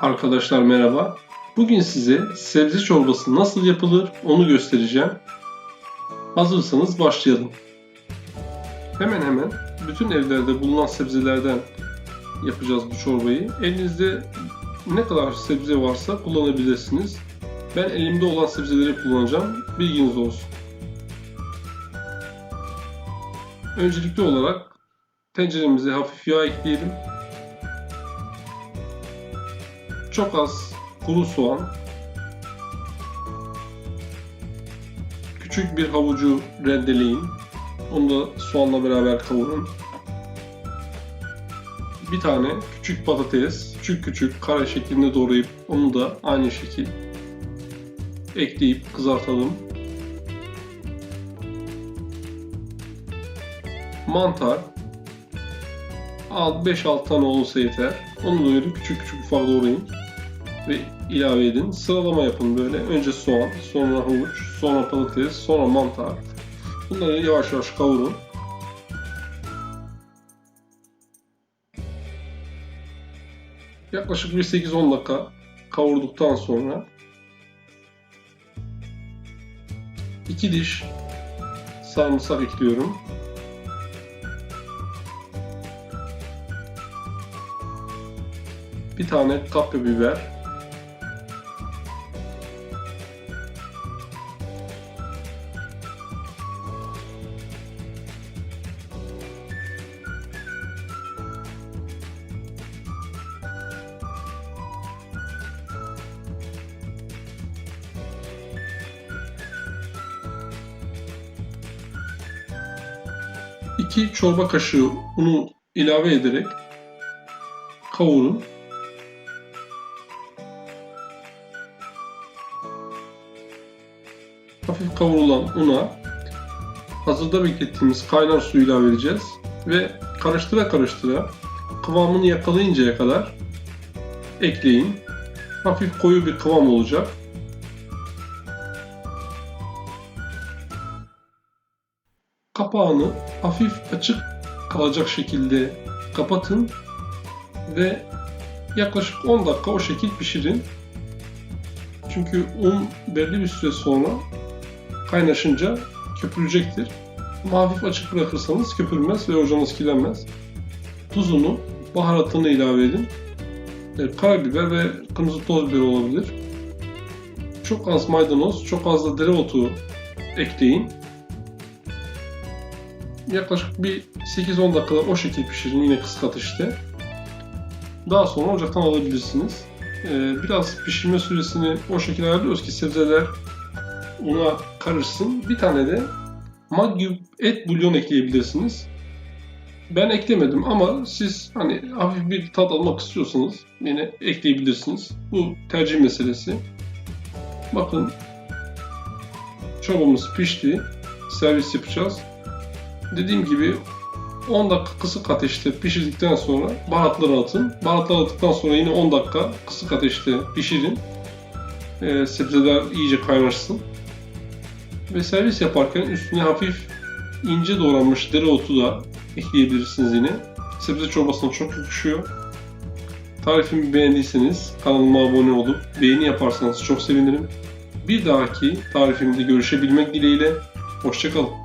Arkadaşlar merhaba. Bugün size sebze çorbası nasıl yapılır onu göstereceğim. Hazırsanız başlayalım. Hemen hemen bütün evlerde bulunan sebzelerden yapacağız bu çorbayı. Elinizde ne kadar sebze varsa kullanabilirsiniz. Ben elimde olan sebzeleri kullanacağım. Bilginiz olsun. Öncelikli olarak tenceremize hafif yağ ekleyelim. Çok az kuru soğan, küçük bir havucu rendeleyin. Onu da soğanla beraber kavurun. Bir tane küçük patates, küçük küçük kare şeklinde doğrayıp onu da aynı şekil ekleyip kızartalım. Mantar, al 5-6 tane olursa yeter. Onu da öyle küçük küçük ufak doğrayın ve ilave edin. Sıralama yapın böyle. Önce soğan, sonra havuç, sonra patates, sonra mantar. Bunları yavaş yavaş kavurun. Yaklaşık bir 8-10 dakika kavurduktan sonra 2 diş sarımsak ekliyorum. Bir tane kapya biber. İki çorba kaşığı unu ilave ederek kavurun. Hafif kavrulan una hazırda beklettiğimiz kaynar suyu ilave edeceğiz ve karıştıra karıştıra kıvamını yakalayıncaya kadar ekleyin. Hafif koyu bir kıvam olacak. Kapağını hafif açık kalacak şekilde kapatın ve yaklaşık 10 dakika o şekil pişirin. Çünkü un belli bir süre sonra kaynaşınca köpürecektir. Ama hafif açık bırakırsanız köpürmez ve ocağınız kirlenmez. Tuzunu, baharatını ilave edin. E, Karabiber ve kırmızı toz biber olabilir. Çok az maydanoz, çok az da dereotu ekleyin. Yaklaşık bir 8-10 dakikada o şekil pişirin yine kısık ateşte. Daha sonra ocaktan alabilirsiniz. Ee, biraz pişirme süresini o şekilde ayarlıyoruz ki sebzeler una karışsın. Bir tane de Maggi et bulyon ekleyebilirsiniz. Ben eklemedim ama siz hani hafif bir tat almak istiyorsanız yine ekleyebilirsiniz. Bu tercih meselesi. Bakın çorbamız pişti. Servis yapacağız. Dediğim gibi 10 dakika kısık ateşte pişirdikten sonra baharatları atın. Baharatları attıktan sonra yine 10 dakika kısık ateşte pişirin. Ee, sebzeler iyice kaynaşsın. Ve servis yaparken üstüne hafif ince doğranmış dereotu da ekleyebilirsiniz yine. Sebze çorbasına çok yakışıyor. Tarifimi beğendiyseniz kanalıma abone olup beğeni yaparsanız çok sevinirim. Bir dahaki tarifimde görüşebilmek dileğiyle. Hoşçakalın.